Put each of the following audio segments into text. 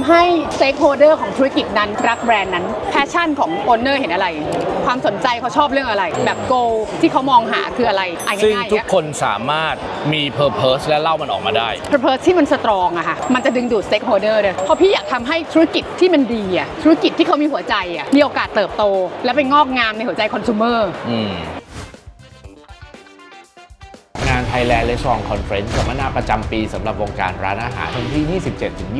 ำให้สเต็กโฮเดอร์ของธุรกิจนั้นรักแบรนด์นั้นแพชชั่นของโอนเนอร์เห็นอะไร ความสนใจเขาชอบเรื่องอะไร แบบโกที่เขามองหาคืออะไรอะซึ่งง่ายๆทุกเนี่ยคนสามารถมี purpose และเล่ามันออกมาได้ purpose ที่มันสตรองอะค่ะมันจะดึงดูด stakeholder เลยเพราะพี่อยากทำให้ธุรกิจที่มันดีอะธุรกิจที่เขามีหัวใจอะมีโอกาสเติบโต และไปงอกงามในหัวใจคอน sumer อืม Thailand Restaurant Conference สัมมนาประจำปีสำหรับวงการร้านอาหารวันที่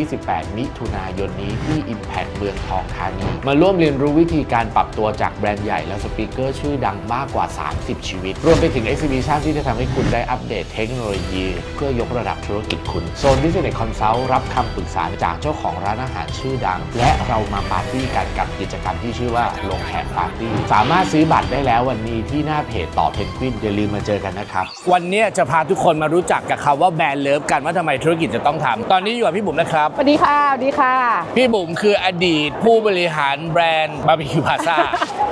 27-28 มิถุนายนนี้ที่ Impact เมืองทองธานี มาร่วมเรียนรู้วิธีการปรับตัวจากแบรนด์ใหญ่และสปีกเกอร์ชื่อดังมากกว่า 30 ชีวิต รวมไปถึง Exhibition ที่จะทำให้คุณได้อัปเดตเทคโนโลยี เพื่อยกระดับธุรกิจคุณโซน Business Consult รับคำปรึกษาจากเจ้าของร้านอาหารชื่อดัง และเรามาปาร์ตี้กันกับกิจกรรมที่ชื่อว่าลงแขกปาร์ตี้สามารถซื้อบัตรได้แล้ววันนี้ที่หน้าเพจต่อเพนกวินอย่าลืมมาเจอกันนะครับ วันนี้จะพาทุกคนมารู้จักกับคำว่าแบรนด์เลิฟกันว่าทำไมธุรกิจจะต้องทำตอนนี้อยู่กับพี่บุ๋มนะครับ สวัสดีค่ะสวัสดีค่ะ พี่บุ๋มคืออดีตผู้บริหารแบรนด์บาร์บีคิวพาซ่า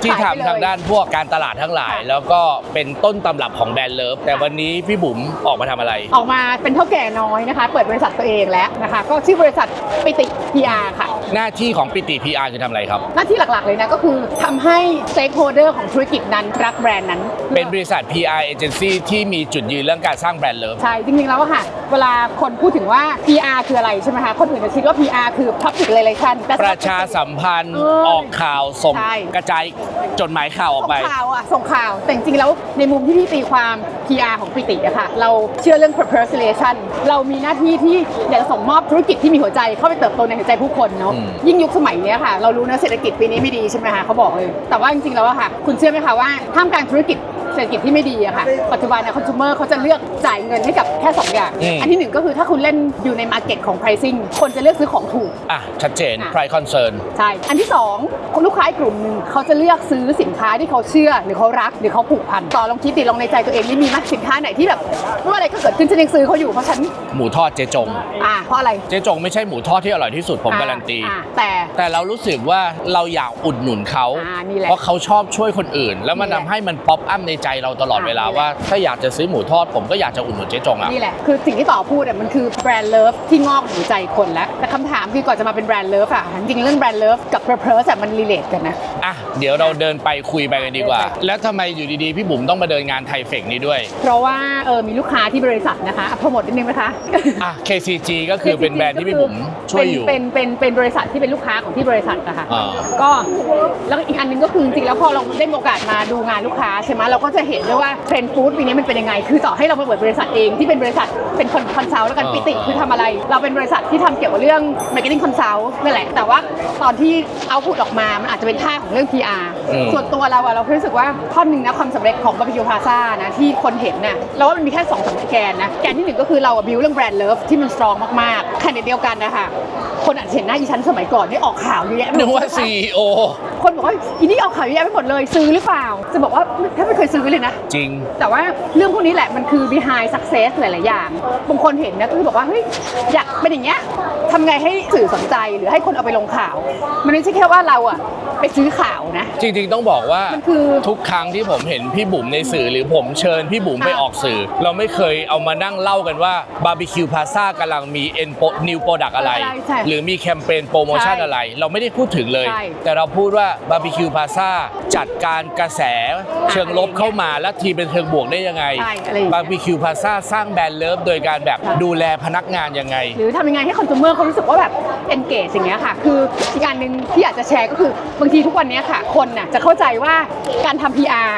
ที่ขายไปเลยทำทางด้านพวกการตลาดทั้งหลาย แล้วก็เป็นต้นตำรับของแบรนด์เลิฟแต่วันนี้พี่บุ๋มออกมาทำอะไร ออกมาเป็นเท่าแก่น้อยนะคะ เปิดบริษัทตัวเองแล้วนะคะ ก็ชื่อบริษัทปิติ PR ค่ะ หน้าที่ของปิติ PR คือทำอะไรครับ หน้าที่หลักๆเลยนะก็คือทำให้ stakeholder ของธุรกิจนั้นรักแบรนด์นั้น เป็นบริษัท PR agency ที่มีจุดยืนเรื่องการสร้างแบรนด์เลิฟ ใช่ จริงๆแล้วอะค่ะเวลาคนพูดถึงว่า PR คืออะไรใช่ไหมคะ คนอื่นจะคิดว่า PR คือ public relation แต่ ประชาสัมพันธ์เออออกข่าวส่งใช่ กระจายจดหมายข่าวออกส่งไปข่าวอะส่งข่าว แต่จริงๆแล้วในมุมที่พี่ตีความ PR ของปิติอะค่ะ เราเชื่อเรื่อง purpose relation เรามีหน้าที่ที่อยากจะส่งมอบธุรกิจที่มีหัวใจเข้าไปเติบโตในหัวใจผู้คนเนาะอืมยิ่งยุคสมัยเนี้ยค่ะ เรารู้นะเศรษฐกิจปีนี้ไม่ดีใช่ไหมคะเขาบอกเลย แต่ว่าจริงๆแล้วอะค่ะ คุณเชื่อไหมคะว่าท่ามกลางธุรกิจ เศรษฐกิจที่ไม่ดีอะค่ะ ปัจจุบันนะคอน sumer เขาจะเลือกจ่ายเงินให้กับแค่ 2 อย่าง อืม อันที่หนึ่งก็คือถ้าคุณเล่นอยู่ในมาร์เก็ตของ pricing คนจะเลือกซื้อของถูก อะ ชัดเจน อะ price concern ใช่ อันที่2คนลูกค้าอีกกลุ่มหนึ่งเขาจะเลือกซื้อสินค้าที่เขาเชื่อ หรือเขารักหรือเขาผูกพันต่อลองคิดติลองในใจตัวเองนี่มีไหมสินค้าไหนที่แบบไม่ว่าอะไรก็เกิดขึ้นฉันยังซื้อเขาอยู่เพราะฉันหมูทอดเจจง อ่าเพราะอะไรเจจงไม่ใช่หมูทอดที่อร่อยที่สุดผมอ่การันตี อ่าแต่ แต่เรารู้สึกว่าเราอยากอุดหนุนเขา อ่านี่แหละเพราะเขาชอบช่วยคนอื่น แล้วมันนี่ทำแหละให้มันป๊อปอัพในใจเราตลอดอ่าเวลานี่แหละว่า ถ้าอยากจะซื้อหมูทอดผมก็อยากจะอุดหนุนเจ๊จงอะ นี่แหละ คือสิ่งที่ต่อพูดอะมันคือแบรนด์เลิฟที่งอกอยู่ใจคนแล้ว แต่คำถามคือก่อนจะมาเป็นแบรนด์เลิฟอะจริงๆเรื่องแบรนด์เลิฟกับ purpose อะมันรีเลทกันนะ อะ เดี๋ยวเราเดินไปคุยไปกันดีกว่า แล้วทำไมอยู่ดีๆ พี่บุ๋มต้องมาเดินงานไทยเฟกนี้ด้วย เพราะว่าเออมีลูกค้าที่บริษัทนะคะอะโปรโมทนิดนึงนะคะ อะ KCG ก็คือเป็นแบรนด์ที่พี่บุ๋มช่วยอยู่ เป็นเป็นเป็นเป็นบริษัทที่เป็นลูกค้าของที่บริษัทนะคะอ่า ก็แล้วก็อีกอันหนึงก็คือจริงๆแล้วพอเราได้มีโอกาสมาดูงานลูกค้าใช่ไหมเราก็จะเห็นด้วยว่าเทรนด์ฟู้ดปีนี้มันเป็นยังไง คือต่อให้เรามาเปิดบริษัทเองที่เป็นบริษัทเป็นคอนคอนซัลท์แล้วกันปิติคือทำอะไร เราเป็นบริษัทที่ทำเกี่ยวกับเรื่อง marketing consult นั่นแหละ แต่ว่าตอนที่เอาพูดออกมา มันอาจจะเป็นท่าของเรื่อง PR อืมส่วนตัวเราอะเรารู้สึกว่าข้อหนึ่งนะความสำเร็จของบาร์บีคิวพาซ่านะที่คนเห็นน่ะเราว่ามันมีแค่สองสามแกนนะแกนที่หนึ่งก็คือเราบิวเรื่องแบรนด์เลิฟที่มันสตรองมากๆขณะเดียวกันนะคะคนอาจจะเห็นหน้าอีชั้นสมัยก่อนที่ออกข่าวเยอะแยะไปหมดนึกว่าใช่ปะ CEO คนบอกว่าอีนี่ออกข่าวเยอะแยะไปหมดเลยซื้อหรือเปล่า จะบอกว่าถ้าไม่เคยซื้อเลยนะ จริง แต่ว่าเรื่องพวกนี้แหละมันคือ behind success หลาย ๆ อย่าง บางคนเห็นนะก็คือบอกว่าเฮ้ยอยากเป็นอย่างเงี้ยทำไงให้สื่อสนใจหรือให้คนเอาไปลงข่าว มันไม่ใช่แค่ว่าเราอะไปซื้อข่าวนะ จริง ๆ ต้องบอกว่ามันคือทุกครั้งที่ผมเห็นพี่บุ๋มในสื่อหรือผมเชิญพี่บุ๋มไปอะออกสื่อ เราไม่เคยเอามานั่งเล่ากันว่าบาร์บีคิวพาซ่ากำลังมีเอ็นนิวโปรดักอะไรอะไร ใช่หรือมีแคมเปญโปรโมชั่นใช่อะไร เราไม่ได้พูดถึงเลย ใช่ แต่เราพูดว่าบาร์บีคิวพาซ่าจัดการกระแสเชิงลบเข้ามาและทีเป็นเชิงบวกได้ยังไงใช่อะไรอย่างเงี้ย บาร์บีคิวพาซ่าสร้างแบรนด์เลิฟโดยการแบบค่ะดูแลพนักงานยังไง หรือทำยังไงให้คอน sumer เขารู้สึกว่าแบบ engage อย่างเงี้ยค่ะ คืออีกอันหนึ่งที่อยากจะแชร์ก็คือบางทีทุกวันเนี้ยค่ะ คนน่ะจะเข้าใจว่าการทำ PR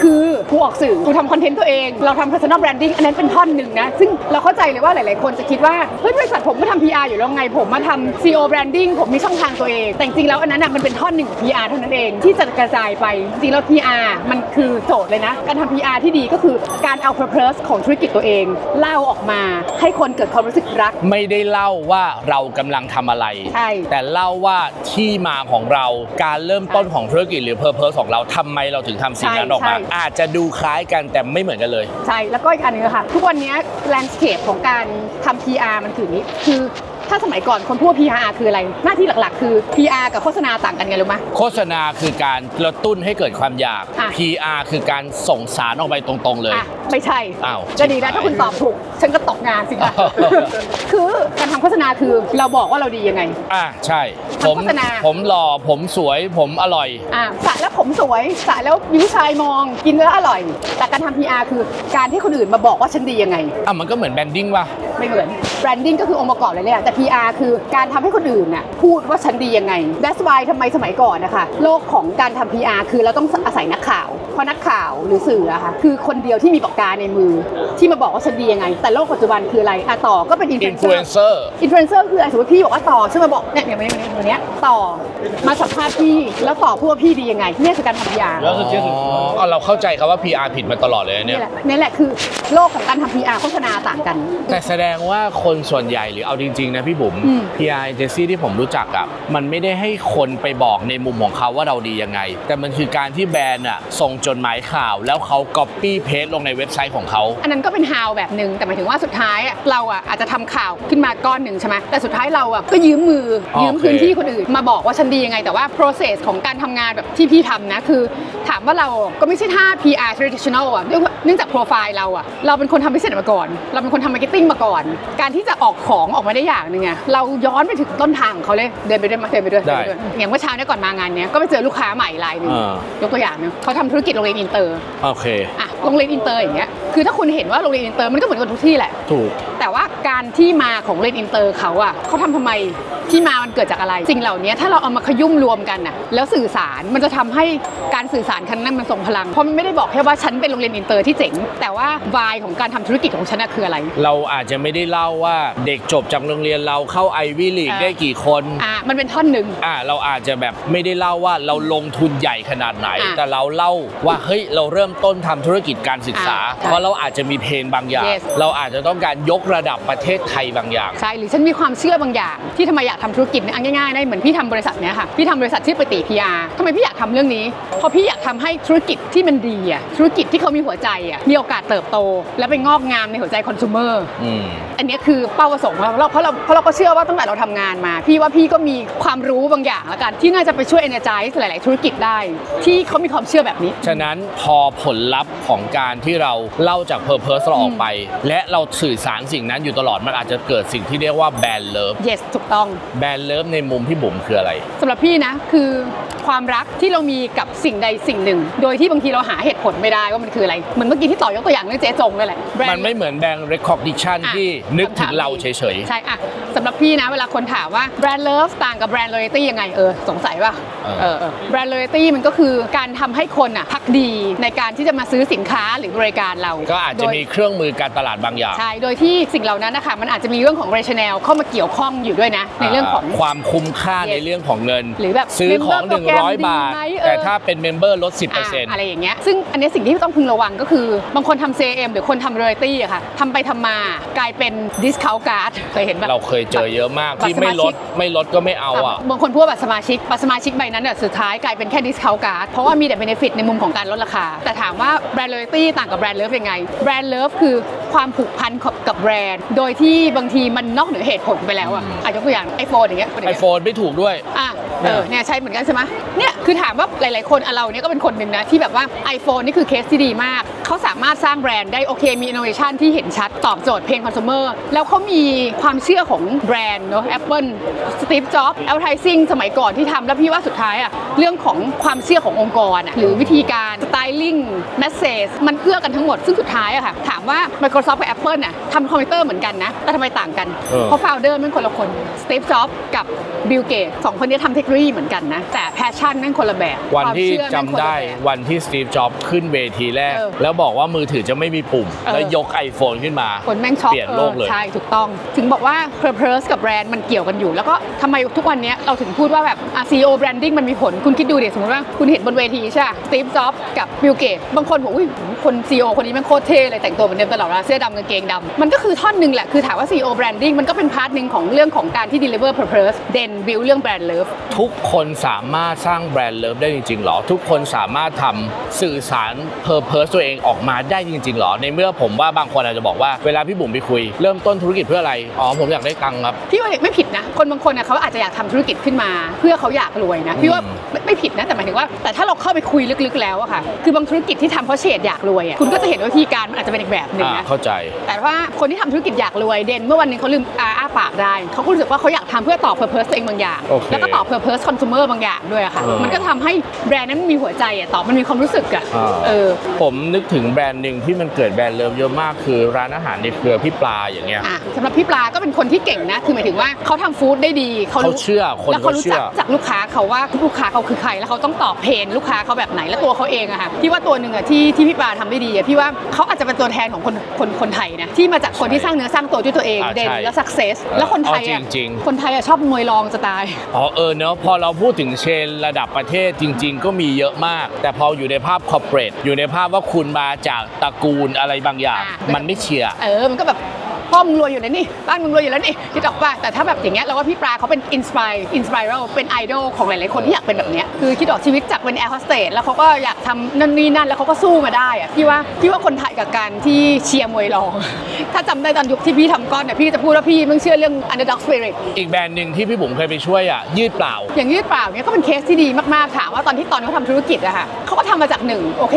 คือกูออกสื่อกูทำคอนเทนต์ตัวเอง เราทำ personal branding อันนั้นเป็นท่อนหนึ่งนะ ซึ่งเราเข้าใจเลยว่าหลาย ๆ คนจะคิดว่า เฮ้ยบริษัทผมก็ทำ PR อยู่แล้วไง ผมมาทำ CEO branding ผมมีช่องทางตัวเอง แต่จริงๆแล้วอันนั้นน่ะมันเป็นท่อนหนึ่งของ PR เท่านั้นเองที่จะกระจายไปจริงๆแล้ว PR มันคือโจทย์เลยนะ การทำ PR ที่ดีก็คือการเอา purpose ของธุรกิจตัวเอง เล่าออกมาให้คนเกิดความรู้สึกรัก ไม่ได้เล่าว่าเรากำลังทำอะไร ใช่ แต่เล่าว่าที่มาของเราการเริ่มต้นของธุรกิจหรือเพอร์เพสของเราทำไมเราถึงทำสิ่งนั้นออกมา ใช่ใช่ อาจจะดูคล้ายกันแต่ไม่เหมือนกันเลย ใช่ แล้วก็อีกอันหนึงอะค่ะ ทุกวันนี้ landscape ของการทำ PR มันคืออย่างนี้ คือ ถ้าสมัยก่อนคนพูด PR คืออะไร หน้าที่หลักๆ คือ PR กับโฆษณาต่างกันไงรู้ไหม โฆษณาคือการกระตุ้นให้เกิดความอยาก อะ PR คือการส่งสารออกไปตรงๆเลย อะ ไม่ใช่อ้าวจะดีนะชิบหายถ้าคุณตอบถูก ฉันก็ตกงานสิคะคือการทำโฆษณาคือเราบอกว่าเราดียังไง อะใช่ทำผมโฆษณา ผมหล่อผมสวยผมอร่อย อะสระแล้วผมสวยสระแล้วมีผู้ชายมองกินแล้วอร่อย แต่การทำ PR คือการที่คนอื่นมาบอกว่าฉันดียังไง อะมันก็เหมือนแบรนดิ้งป่ะ ไม่เหมือน branding ก็คือองค์ประกอบเลยเนี่ยแต่ PR คือการทำให้คนอื่นน่ะพูดว่าฉันดียังไง That's why ทำไมสมัยก่อนนะคะ โลกของการทำ PR คือเราต้องอาศัยนักข่าว เพราะนักข่าวหรือสื่ออะค่ะคือคนเดียวที่มีปากกาในมือ ที่มาบอกว่าฉันดียังไง แต่โลกปัจจุบันคืออะไรอะต่อก็เป็นอินฟลู influencer เอนเซอร์อินฟลูเอนเซอร์คืออะสมมติพี่บอกว่าต่อช่วยมาบอกเนี่ยอย่างวันนี้วันนี้วันนี้ต่อมาสัมภาษณ์พี่แล้วต่อพูดว่าพี่ดียังไงเนี่ยคือการทำ PR แล้วคืออ๋อเราเข้าใจครับว่า PR ผิดมาตลอดเลยนะเนี่นี่ย แหละนี่แหละคือโลกของการทำ PR โฆษณาต่างกัน แต่แสดงว่าคนส่วนใหญ่หรือเอาจริง ๆ นะพี่บุ๋ม อืม PR agency ที่ผมรู้จักอะมันไม่ได้ให้คนไปบอกในมุมของเขาว่าเราดียังไง แต่มันคือการที่แบรนด์อะส่งจดหมายข่าว แล้วเขา copy paste ลงในเว็บไซต์ของเขา อันนั้นก็เป็น how แบบหนึ่งแต่หมายถึงว่าสุดท้ายอะเราอะอาจจะทำข่าวขึ้นมาก้อนหนึ่งใช่ไหมแต่สุดท้ายเราอะก็ยืมมือโอเค ยืมพื้นที่คนอื่นมาบอกว่าฉันดียังไง แต่ว่า process ของการทำงานแบบที่พี่ทำนะคือ ถามว่าเราก็ไม่ใช่ท่า PR traditional อะเนื่องเนื่องจากโปรไฟล์เราอะเราเป็นคนทำ business มาก่อน เราเป็นคนทำ marketing มาก่อน การที่จะออกของออกมาได้อย่างหนึ่งอะเราย้อนไปถึงต้นทางของเขาเลยเดินไปด้วยมาเดินไปด้วยได้เดินไปด้วยอย่างเมื่อเช้าเนี่ยก่อนมางานเนี้ยก็ไปเจอลูกค้าใหม่รายหนึ่งอ่า ยกตัวอย่างหนึงเขาทำธุรกิจโรงเรียนอินเตอร์ โอเคอะโรงเรียนอินเตอร์อย่างเงี้ย คือถ้าคุณเห็นว่าโรงเรียนอินเตอร์มันก็เหมือนกันทุกที่แหละ ถูก การที่มาของโรงเรียนอินเตอร์เขาอะเขาทำทำไมที่มามันเกิดจากอะไร สิ่งเหล่านี้ถ้าเราเอามาขยุ่มรวมกันน่ะแล้วสื่อสารมันจะทำให้การสื่อสารครั้งนั้นมันทรงพลังเพราะมันไม่ได้บอกแค่ว่าฉันเป็นโรงเรียนอินเตอร์ที่เจ๋งแต่ว่าวายของการทำธุรกิจของฉันน่ะคืออะไร เราอาจจะไม่ได้เล่าว่าเด็กจบจากโรงเรียนเราเข้าไอวิลีกเออได้กี่คนอะมันเป็นท่อนหนึ่งอ่าเราอาจจะแบบไม่ได้เล่าว่าเราลงทุนใหญ่ขนาดไหนอะแต่เราเล่าว่าเฮ้ยเราเริ่มต้นทำธุรกิจการศึกษาอะเพราะเราอาจจะมีเพนบางอย่าง Yes เราอาจจะต้องการยกระดับประเทศไทยบางอย่าง ใช่หรือฉันมีความเชื่อบางอย่าง ที่ทำไมอยากทำธุรกิจเนี่ยเอาง่ายๆได้เหมือนพี่ทำบริษัทเนี้ยค่ะพี่ทำบริษัทชื่อปฏิพีอาร์ทำไมพี่อยากทำเรื่องนี้เพราะพี่อยากทำให้ธุรกิจที่มันดีอะธุรกิจที่เขามีหัวใจอะมีโอกาสเติบโต และไปงอกงามในหัวใจคอน sumer อืม อันเนี้ยคือเป้าประสงค์ของเราเพราะเราเพราะเราก็เชื่อว่าตั้งแต่เราทำงานมา พี่ว่าพี่ก็มีความรู้บางอย่างแล้วกันที่น่าจะไปช่วย energize หลาย ๆ ธุรกิจได้ ที่เขามีความเชื่อแบบนี้ ฉะนั้นพอผลลัพธ์ของการที่เราเล่าจากเพอร์เพสเราออกไป และเราสื่อสารสิ่งนั้นอยู่ตลอดมันอาจจะเกิดสิ่งที่เรียกว่าแบรนด์เลิฟ yes ถูกต้อง แบรนด์เลิฟในมุมพี่บุ๋มคืออะไร สำหรับพี่นะคือความรักที่เรามีกับสิ่งใดสิ่งหนึ่ง โดยที่บางทีเราหาเหตุผลไม่ได้ว่ามันคืออะไรเหมือนเมื่อกี้ที่ต่อยกตัวอย่างเรื่องเจ๊จงนั่นแหละแบรนด์ มันไม่เหมือนแบรนด์ recognition อะที่นึกถึงเราเฉยใช่อะสำหรับพี่นะ เวลาคนถามว่าแบรนด์เลิฟต่างกับแบรนด์ loyalty ยังไง เออ สงสัยป่ะเออ เออแบรนด์ loyalty มันก็คือการทำให้คนอะพักดีในการที่จะมาซื้อสินค้าหรือบริการเราๆก็อาจจะโดยมีเครื่องมือการตลาดบางอย่าง ใช่ โดยที่สิ่งเหล่านั้นนะคะมันอาจจะมีเรื่องของ rationale เข้ามาเกี่ยวข้องอยู่ด้วยนะ ในเรื่องของ ความคุ้มค่า Yes ในเรื่องของเงิน หรือแบบซื้อของ member program 100 บาทดีไหมเออแต่ถ้าเป็นเมมเบอร์ลดอะ10%อะไรอย่างเงี้ยซึ่งอันเนี้ยสิ่งที่ต้องพึงระวังก็คือบางคนทำ CM หรือคนทำ loyalty อะค่ะทำไปทำมากลายเป็น discount card เคยเห็นปะเราเคยเจอเยอะมากบัตรที่ไม่ลดสมาชิกไม่ลดก็ไม่เอาอะบางคนพูดว่าบัตรสมาชิกบัตรสมาชิกใบนั้นเนี่ยสุดท้ายกลายเป็นแค่ discount card เพราะว่ามีแต่ benefit ในมุมของการลดราคา แต่ถามว่าแบรนด์ loyalty ต่างกับแบรนด์ love ยังไงแบรนด์ love คือความผูกพันกับแบรนด์โดยที่บางทีมันนอกเหนือเหตุผลไปแล้วอะอะยกตัวอย่าง iPhone อย่างเงี้ยไอโฟนไม่ถูกด้วย อะเออเนี่ยใช่เหมือนกันใช่ไหมเนี่ยคือถามว่าหลาย ๆ คนอะเราเนี่ยก็เป็นคนหนึ่งนะที่แบบว่า iPhone นี่คือเคสที่ดีมาก เขาสามารถสร้างแบรนด์ได้โอเค มี innovation ที่เห็นชัดตอบโจทย์เพลงคอน sumer แล้วเขามีความเชื่อของแบรนด์เนาะ Apple Steve Jobs advertising สมัยก่อนที่ทำแล้วพี่ว่าสุดท้ายอะเรื่องของความเชื่อขององค์กรอะหรือวิธีการ styling message มันเอื้อกันทั้งหมดซึ่งสุดท้ายอะค่ะถามว่า Microsoft กับ Apple น่ะทำคอมพิวเตอร์เหมือนกันนะแต่ทำไมต่างกัน เออ เพราะ founder มันคนละคน Steve Jobs กับ Bill Gates สองคนนี้ทำเทคโนโลยีเหมือนกันนะ แต่ passion แม่งคนละแบบวันที่ความเชื่อจำแม่งคนละได้แบบ วันที่สตีฟจ็อบขึ้นเวทีแรก เออ แล้วบอกว่ามือถือจะไม่มีปุ่มเออแล้วยก iPhone ขึ้นมา คนแม่งช็อกเปลี่ยนโลกเลยออใช่ถูกต้อง ถึงบอกว่า purpose กับแบรนด์มันเกี่ยวกันอยู่ แล้วก็ทำไมทุกวันนี้เราถึงพูดว่าแบบอะ CEO branding มันมีผล คุณคิดดูเดี๋ยวสมมติว่าคุณเห็นบนเวทีใช่ไหม Steve Jobs กับ Bill Gates บางคนบอกอุ้ยคน CEO คนนี้แมันโคตรเท่เลยแต่งตัวเหมือนเดิมตลอดเวลาเสื้อดำกางเกงดำมันก็คือท่อนหนึ่งแหละคือถามว่า CEO branding มันก็เป็นพาร์ทหนึ่งของเรื่องของการที่ deliver purpose เด่น build เรื่อง brand love ทุกคนสามารถสร้างแบรนด์เลิฟได้จริงๆหรอ ทุกคนสามารถทำสื่อสารเพอร์เพสตัวเองออกมาได้จริงๆหรอ ในเมื่อผมว่าบางคนอาจจะบอกว่าเวลาพี่บุ๋มไปคุย เริ่มต้นธุรกิจเพื่ออะไร อ๋อผมอยากได้ตังค์ครับ พี่ว่าไม่ผิดนะ คนบางคนน่ะเขาอาจจะอยากทำธุรกิจขึ้นมา เพื่อเขาอยากรวยนะ พี่ว่าอืมไม่ไม่ผิดนะ แต่หมายถึงว่า แต่ถ้าเราเข้าไปคุยลึกๆแล้วอะค่ะ คือบางธุรกิจที่ทำเพราะเฉดอยากรวยอะคุณก็จะเห็นว่าวิธีการมันอาจจะเป็นอีกแบบหนึ่งอ่านะ เข้าใจ แต่ว่าคนที่ทำธุรกิจอยากรวยเด่นเมื่อวันหนึงเขาลืมอาอ้าปากได้เขาก็รู้สึกว่าเขาอยากทำเพื่อตอบเพอร์เพสตัวเองบางอย่างโอเคแล้วก็ตอบเพอร์เพสคอน sumer บางอย่างด้วยอะค่ะเออมันก็ทำให้แบรนด์นั้นมีหัวใจอะตอบมันมีความรู้สึกอะอ่าเออผมนึกถึงแบรนด์หนึ่งที่มันเกิดแบรนด์เลิฟเยอะมากคือร้านอาหารในเครือพี่ปลาอย่างเงี้ยอะสำหรับพี่ปลาก็เป็นคนที่เก่งนะ คือหมายถึงว่าเขาทำฟู้ดได้ดีเขาเชื่อคนแล้วเขารู้จักเขาเชื่อจากลูกค้าเขาว่าลูกค้าเขาคือใครแล้วเขาต้องตอบเพนลูกค้าเขาแบบไหนแล้วตัวเขาเองอะค่ะพี่ว่าตัวหนึ่งอะที่ที่พี่ปลาทำได้ดีอะพี่ว่าเขาอาจจะเป็นตัวแทนของคนคนคนไทยนะที่มาจากคนที่สร้างเนื้อสร้างตัวด้วยตัวเองอ่าเด่นใช่แล้วสักเซสแล้วคนไทยอะเอาจริงๆ คนไทยอะชอบมวยรองจะตาย อ๋อเออเนอะพอเราพูดถึงเชนระดับประเทศจริง ๆ ก็มีเยอะมาก แต่พออยู่ในภาพคอร์เปรสอยู่ในภาพว่าคุณมาจากตระกูลอะไรบางอย่างอะมันไม่เชียร์ เออ มันก็แบบ พ่อมึงรวยอยู่แล้วนี่บ้านมึงรวยอยู่แล้วนี่คิดออกป่ะแต่ถ้าแบบอย่างเงี้ยเราว่าพี่ปลาเขาเป็นอินสปายอินสปายเราเป็นไอดอลของหลายๆคนที่อยากเป็นแบบเนี้ยคือคิดออกชีวิตจากเป็นแอร์โฮสเตสแล้วเขาก็อยากทำนั่นนี่นั่นแล้วเขาก็สู้มาได้อะพี่ว่าพี่ว่าคนไทยกับการที่เชียร์มวยรอง ถ้าจำได้ตอนยุคที่พี่ทำก้อนเนี่ยพี่จะพูดว่าพี่มึงเชื่อเรื่อง underdog spirit อีกแบรนด์หนึ่งที่พี่บุ๋มเคยไปช่วยอะยืดเปล่า อย่างยืดเปล่าเนี่ยก็เป็นเคสที่ดีมากๆถามว่าตอนที่ตอนเขาทำธุรกิจอะค่ะเขาก็ทำมาจากหนึ่งโอเค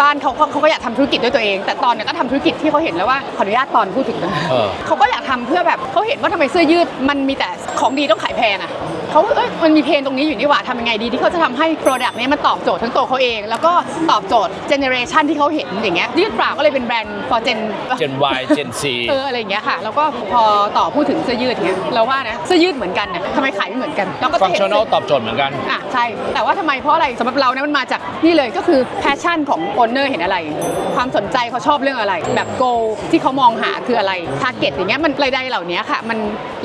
บ้านเขาเขาเขาก็อยากทำธุรกิจด้วยตัวเอง แต่ตอนเนี่ยก็ทำธุรกิจที่เขาเห็นแล้วว่าขออนุญาตตอนพูดถึงนะเออ เขาก็อยากทำเพื่อแบบเขาเห็นว่าทำไมเสื้อยืดมันมีแต่ของดีต้องขายแพงอะ เขาเอ้ยมันมีเพนตรงนี้อยู่นี่หว่าทำยังไงดีที่เขาจะทำให้โปรดักต์นี้ยมันตอบโจทย์ทั้งตัวเขาเอง แล้วก็ตอบโจทย์เจเนอเรชันที่เขาเห็นอย่างเงี้ยยืดเปล่าก็เลยเป็นแบรนด์ for gen Gen Y Gen C เอออะไรอย่างเงี้ยค่ะ แล้วก็พอต่อพูดถึงเสื้อยืดเนี้ยเราว่านะเสื้อยืดเหมือนกันเนี่ยทำไมขายไม่เหมือนกันเราก็ฟัจะงเห็น ชั่นอลตอบโจทย์เหมือนกัน อะใช่ แต่ว่าทำไมเพราะอะไรสำหรับเราเนี่ยมันมาจากนี่เลยก็คือแพชชั่นของโอนเนอร์เห็นอะไร ความสนใจเขาชอบเรื่องอะไร แบบโกที่เขามองหาคืออะไรทาร์เก็ตอย่างเงี้ยมันรายได้เหล่านี้ค่ะ มัน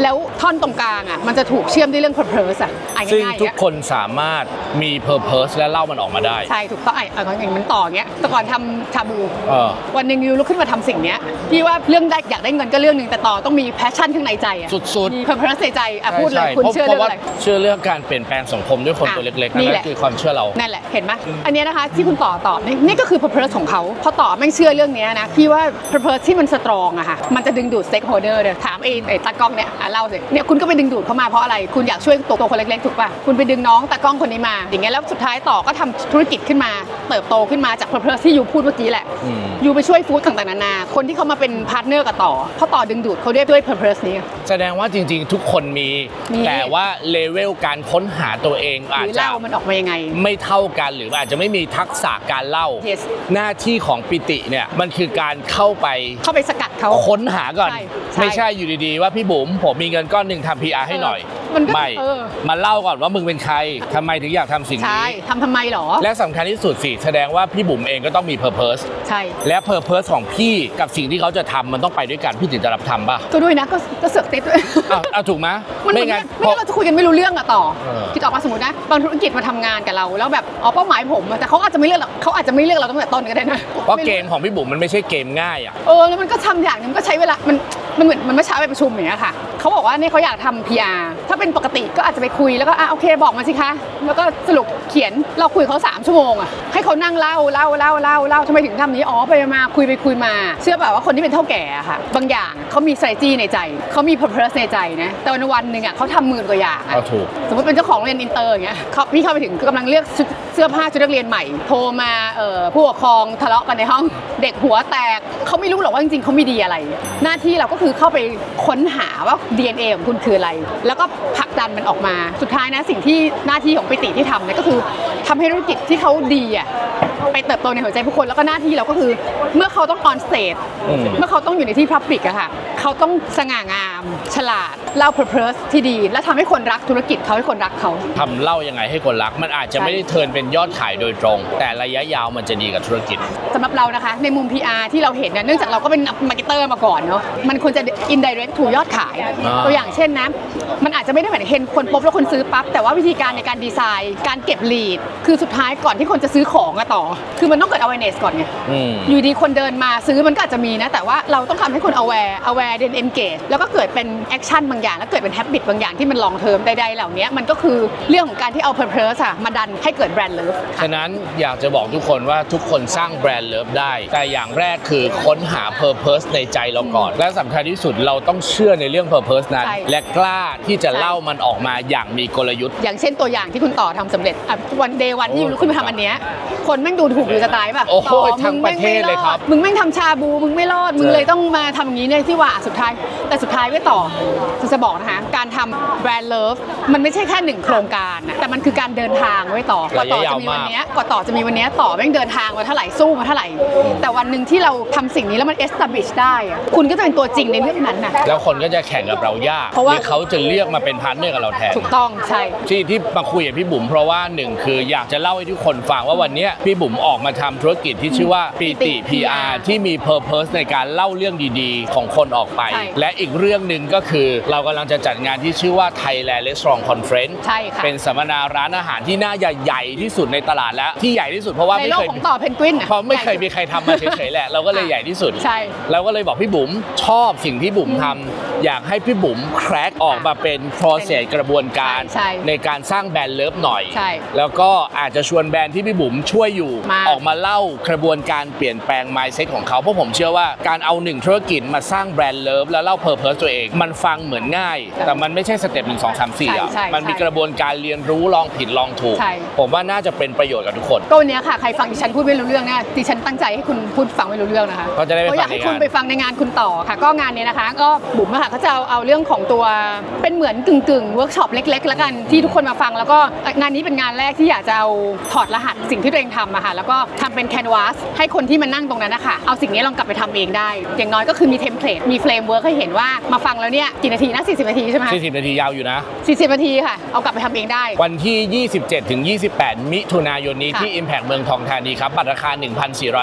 แล้วท่อนตรงกลางอะมันจะถูกเชื่อมด้วยเรื่อง purpose อะอะซึ่งง่ายๆทุกเงี้ยคนสามารถมี Purpose และเล่ามันออกมาได้ ใช่ถูกต้องไอ้เอาอย่างมันต่อเงี้ยแต่ก่อนทำชาบู เออ วันหนึ่งยูลุกขึ้นมาทำสิ่งเนี้ยพี่ว่าเรื่องได้อยากได้เงินก็เรื่องหนึ่งแต่ต่อต้องมีแพชชั่นข้างในใจอะสุดๆ มี purpose ในใจอะพูดเลยใช่คุณพราะเชื่อเพเรื่องราะว่าอะไรเชื่อเรื่องการเปลี่ยนแปลงสังคมด้วยคนอะตัวเล็กๆนี่นั่นแหละ คือความเชื่อเรา นั่นแหละ เห็นไหมอันเนี้ยนะคะที่คุณต่อตอบนี่นี่ก็คือ purpose ของเขาพอต่อแม่งเชื่อเรื่องเนี้ยนะพี่ว่า purpose ที่มันสตรองอะค่ะมันจะดึงดูด stakeholder เดี๋ยวถามไอ้ไอ้ตากล้องเนี่ยอะเล่าสิเนี่ยคุณก็ไปดึงดูดเขามาเพราะอะไร คุณอยากช่วยตัวตัวคนเล็กๆถูกป่ะคุณไปดึงน้องตากล้องคนนี้มา อย่างเงี้ยแล้วสุดท้ายต่อก็ทำธุรกิจขึ้นมา เติบโตขึ้นมาจาก purpose ที่ยูพูดเมื่อกี้แหละอืมยูไปช่วยฟู้ดต่างๆนานาคนที่เขามาเป็นพาร์ทเนอร์กับต่อเพราะต่อดึงดูดเขาด้วยด้วย purpose นี้ แสดงว่าจริงๆ ทุกคนมีมี แต่ว่าเลเวลการค้นหาตัวเองหอาจรือจะเล่ามันออกมายังไง ไม่เท่ากันหรืออาจจะไม่มีทักษะการเล่า Yes หน้าที่ของปิติเนี่ยมันคือการเข้าไปเข้าไปสกัดเขาค้นหาก่อนใช่ใช่ไม่ใช่อยู่ดีๆ ว่าพี่บุ๋มผมมีเงินก้อนหนึ่งทำ PR ให้หน่อย มันก็ไม่เออมาเล่าก่อนว่ามึงเป็นใครทำไมถึงอยากทำสิ่งใช่นี้ ทำทำไมหรอ และสำคัญที่สุดสิแสดงว่าพี่บุ๋มเองก็ต้องมี Purpose ใช่ และ Purpose ของพี่กับสิ่งที่เขาจะทำมันต้องไปด้วยกันพี่ถึงจะรับทำป่ะก็ด้วยนะก็ก็เสือกติดด้วย เอาเอาถูกไหมมันเหมืไม่อนงั้นไม่งั้นเราจะคุยกันไม่รู้เรื่องอะต่อเออ คิดออกมาสมมตินะบางธุรกิจมาทำงานกับเรา แล้วแบบอ๋อเป้าหมายผมอะแต่เขาอาจจะไม่เลือกเราเขาอาจจะไม่เลือกเราตั้งแต่ต้นก็ได้นะเพราะไเกมของพี่บุ๋มมันไม่ใช่เกมง่ายอะ เออแล้วมันก็ทำอย่างหนึงก็ใช้เวลามัน มันเหมือนมันเมื่อเช้าไปประชุมอย่างเงี้ยค่ะเขาบอกว่าเนี่ยเขาอยากทำ PR ถ้าเป็นปกติก็อาจจะไปคุยแล้วก็อะโอเคบอกมาสิคะ แล้วก็สรุปเขียนเราคุยเขาสามชั่วโมงอะให้เขานั่งเล่าเล่าเล่าเล่าเล่าทำไมถึงทำนี้อ๋อไปมาคุยไปคุยมา เชื่อเปล่าว่าคนที่เป็นเท่าแก่อะค่ะ บางอย่างเขามี strategy ในใจเขามี purpose ในใจนะแต่วันวันหนึ่งอะเขาทำหมื่นกว่าอย่างอะเอาถูกสมมติเป็นเจ้าของโรงเรียนอินเตอร์อย่างเงี้ยเขาพี่เข้าไปถึงกำลังเลือกชุดเสื้อผ้าชุดนักเรียนใหม่ โทรมาเอ่อผู้ปกครองทะเลาะกันในห้อง เด็กหัวแตกเขาไม่รู้หรอกว่าจริงๆเขามีดีอะไร หน้าที่เราก็คืือเข้าไปค้นหาว่า DNA ของคุณคืออะไร แล้วก็ผลักดันมันออกมา สุดท้ายนะสิ่งที่หน้าที่ของปิติที่ทำเนี่ยก็คือทำให้ธุรกิจที่เขาดีอะ ไปเติบโตในหัวใจผู้คนแล้วก็หน้าที่เราก็คือ เมื่อเขาต้องออนสเตจอืม เมื่อเขาต้องอยู่ในที่พับลิกอะค่ะเขาต้องสง่างาม ฉลาดเล่า purpose ที่ดี และทำให้คนรักธุรกิจเขาให้คนรักเขา ทำเล่ายังไงให้คนรัก มันอาจจะใช่ไม่ได้เทิร์นเป็นยอดขายโดยตรง แต่ระยะยาวมันจะดีกับธุรกิจ สำหรับเรานะคะ ในมุม PR ที่เราเห็นเนี่ยเนื่องจากเราก็เป็นมาร์เก็ตเตอร์มาก่อนเนาะมันควรจะ indirect ถูกยอดขายตัวอย่างเช่นนะ มันอาจจะไม่ได้หมายถึงเห็นคนปุ๊บแล้วคนซื้อปั๊บ แต่ว่าวิธีการในการดีไซน์ การเก็บ lead คือสุดท้ายก่อนที่คนจะซื้อของอะต่อคือมันต้องเกิด awareness ก่อนไง อืม อยู่ดีคนเดินมาซื้อมันก็อาจจะมีนะ แต่ว่าเราต้องทำให้คน aware aware then engage แล้วก็เกิดเป็นแอคชั่นบางอย่าง แล้วเกิดเป็น habit บางอย่างที่มัน long term ใดๆเหล่านี้มันก็คือเรื่องของการที่เอา purpose อะมาดันให้เกิดแบรนด์เลิฟฉะนั้นอยากจะบอกทุกคนว่าทุกคนสร้างแบรนด์เลิฟได้ แต่อย่างแรกคือค้นหา Purpose ในใจเราก่อน และสำคัญที่สุดเราต้องเชื่อในเรื่อง Purpose นั้น ใช่และกล้าที่จะใช่ เล่ามันออกมาอย่างมีกลยุทธ์ อย่างเช่นตัวอย่างที่คุณต่อทำสำเร็จอะวันเดย์วันที่โอ้ยูลุกขึ้นมาทำอันเนี้ยคนแม่งดูถูกดูจะตายป่ะโอ้โหต่อทั้งประเทศเลยครับ มึงแม่งทำชาบู มึงไม่รอด มึงใช่เลยต้องมาทำอย่างนี้เนี่ยที่ว่าสุดท้าย แต่สุดท้ายไม่ต่อจะจะบอกนะคะ การทำแบรนด์เลิฟมันไม่ใช่แค่หนึ่งโครงการนะแต่มันคือการเดินทางไว้ต่อกว่าต่อจะมีวันเนี้ยกว่าต่อจะมีวันเนี้ยต่อแม่งเดินทางมาเท่าไหร่สู้มาเท่าไหร่ แต่วันหนึ่งที่เราทำสิ่งนี้แล้วมัน establish ได้อะคุณก็จะเป็นตัวจริงในเรื่องนั้นนะแล้วคนก็จะแข่งกับเรายากเพราะว่าที่เขาจะเลือกมาเป็นพาร์ทเนอร์กับเราแทนถูกต้องใช่ที่ที่มาคุยกับพี่บุ๋มเพราะว่าหนึ่งคืออยากจะเล่าให้ทุกคนฟังว่าวันเนี้ยพี่บุ๋มออกมาทำธุรกิจที่ชื่อว่าปีติ PR ที่มี Purpose ในการเล่าเรื่องดีๆ ของคนออกไป ใช่และอีกเรื่องหนึ่งก็คือ เรากำลังจะจัดงานที่ชื่อว่า Thailand Restaurant Conference ใช่ค่ะ เป็นสัมมนาร้านอาหารที่น่าจะใหญ่ที่สุดในตลาดแล้วที่ใหญ่ที่สุดเพราะว่าในไม่โลกเคย ของต่อเพนกวินน่ะ เพราะไม่เคยมีใครทำมาเฉยๆแหละ เราก็เลยใหญ่ที่สุดใช่เราก็เลยบอกพี่บุ๋มชอบสิ่งที่บุ๋มทำอยากให้พี่บุ๋มแครกออกมาเป็น process กระบวนการใช่ในการสร้างแบรนด์เลิฟหน่อย ใช่แล้วก็อาจจะชวนแบรนด์ที่พี่บุ๋มช่วยอยู่มาออกมาเล่ากระบวนการเปลี่ยนแปลง mindset ของเขาเพราะผมเชื่อว่าการเอาหนึ่งธุรกิจมาสร้างแบรนด์เลิฟแล้วเล่า purpose ตัวเอง มันฟังเหมือนง่าย แต่มันไม่ใช่สเต็ปหนึ่งสองสามสี่อะใช่ใช่มันมีใช่กระบวนการเรียนรู้ลองผิดลองถูก ใช่ ผมว่าน่าจะเป็นประโยชน์กับทุกคน ก็วันเนี้ยค่ะใครฟังดิฉันพูดไม่รู้เรื่องเนี่ยดิฉันตั้งใจให้คุณพูดฟังไม่รู้เรื่องนะคะก็จะได้ไปเพราะอยากฟังในให้คุณงานไปฟังในงานคุณต่อค่ะ ก็งานเนี้ยนะคะ ก็บุ๋มอะค่ะเขาจะเอาเอาเรื่องของตัวเป็นเหมือนกึ่งกึ่งเวิร์กช็อปเล็กๆแล้วกันที่ทุกคนมาฟังแล้วก็งานนี้เป็นงานแรกที่อยากจะเอาถอดรหัสสิ่งที่ตัวเองทำอะค่ะแล้วก็ทำเป็นแคนวาสให้คนที่มานั่งตรงนั้นนะคะเอาสิ่งนี้ลองกลับไปทำเองได้ อย่างน้อยก็คือมีเทมเพลตมีเฟรมเวิร์กให้เห็นว่ามาฟังแล้วเนี่ยกี่นาทีนะ40 นาทีใช่ไหมคะ40นาทียาวอยู่นะ 40 นาทีค่ะ เอากลับไปทำเองได้ วันที่ 27ถึง28 มิถุนายนนี้ค่ะที่ Impact เมืองทองธานีครับบัตรราคา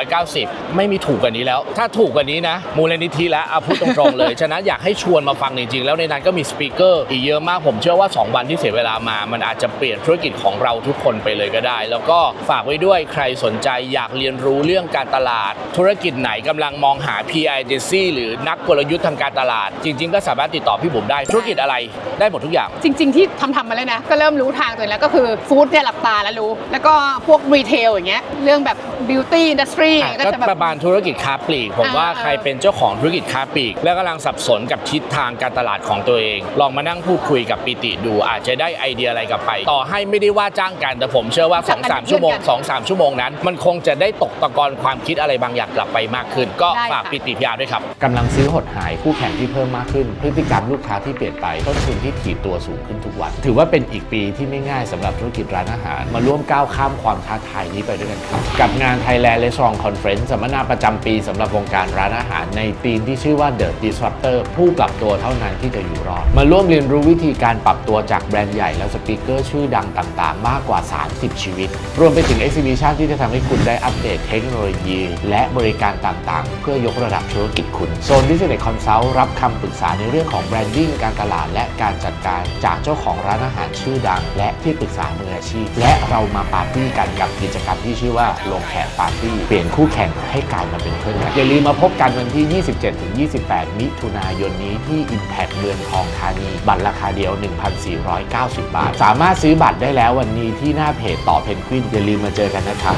1,490 ไม่มีถูกกว่านี้แล้ว ถ้าถูกกว่านี้นะ มูลนิธิแล้วเอาพูดตรงๆเลย ฉะนั้นอยากให้ชวนมาฟังจริงๆ แล้วในนั้นก็มีสปีกเกอร์อีกเยอะมากผมเชื่อว่า 2 วันที่เสียเวลามา มันอาจจะเปลี่ยนธุรกิจของเราทุกคนไปเลยก็ได้ แล้วก็ฝากไว้ด้วยใครสนใจอยากเรียนรู้เรื่องการตลาด ธุรกิจไหนกำลังมองหา PI agency หรือนักกลยุทธ์ทางการตลาด จริง ๆ ก็สามารถติดต่อพี่บุ๋มได้ธุรกิจอะไรได้หมดทุกอย่าง จริง ๆ ที่ทำทำมาเลยนะ ก็เริ่มรู้ทางตัวเองแล้วก็คือฟู้ดเนี่ยหลับตาแล้วรู้ แล้วก็พวกรีเทลอย่างเงี้ยเรื่องแบบ บิวตี้อินดัสทรีอะก็ก็จะแบปบระมาณธุรกิจค้าปลีก ผมอ่าว่าอ่าใครเป็นเจ้าของธุรกิจค้าปลีก และกำลังสับสนกับทิศทางการตลาดของตัวเอง ลองมานั่งพูดคุยกับปิติดู อาจจะได้ไอเดียอะไรกลับไป ต่อให้ไม่ได้ว่าจ้างกัน แต่ผมเชื่อว่า 2-3 ชั่วโมง 2-3 ชั่วโมงนั้น มันคงจะได้ตกตะกอนความคิดอะไรบางอย่างกลับไปมากขึ้น ก็ได้ฝากค่ะปิติพิยาด้วยครับกำลังซื้อหดหายคู่แข่งที่เพิ่มมากขึ้น พฤติกรรมลูกค้าที่เปลี่ยนไปต้นทุนที่ถีบตัวสูงขึ้นทุกวัน ถือว่าเป็นอีกปีที่ไม่ง่ายสำหรับธุรกิจร้านอาหาร มาร่วมก้าวข้ามความท้าทายนี้ไปด้วยกันครับกับงาน Thailand Restaurant Conference สัมมนาประจำปีสำหรับวงการร้านอาหารในธีมที่ชื่อว่า The Disruptor ผู้ปรับตัวเท่านั้นที่จะอยู่รอด มาร่วมเรียนรู้วิธีการปรับตัวจากแบรนด์ใหญ่และสปีกเกอร์ชื่อดังต่างๆ มากกว่า 30 ชีวิต รวมไปถึง Exhibition ที่จะทำให้คุณได้อัปเดตเทคโนโลยี และบริการต่างๆ เพื่อยกระดับธุรกิจคุณโซน Business Consult รับคำปรึกษาในเรื่องของแบรนดิ้งการตลาดและการจัดการจากเจ้าของร้านอาหารชื่อดัง และที่ปรึกษามืออาชีพ และเรามาปาร์ตี้กันกับกิจกรรมที่ชื่อว่าลงแขกปาร์ตี้เปลี่ยนคู่แข่งให้กลายมาเป็นเพื่อนกันอย่าลืมมาพบกันวันที่ 27-28 มิถุนายนนี้ที่ Impact เมืองทองธานี บัตรราคาเดียว 1,490 บาท สามารถซื้อบัตรได้แล้ววันนี้ที่หน้าเพจต่อเพนกวินอย่าลืมมาเจอกันนะครับ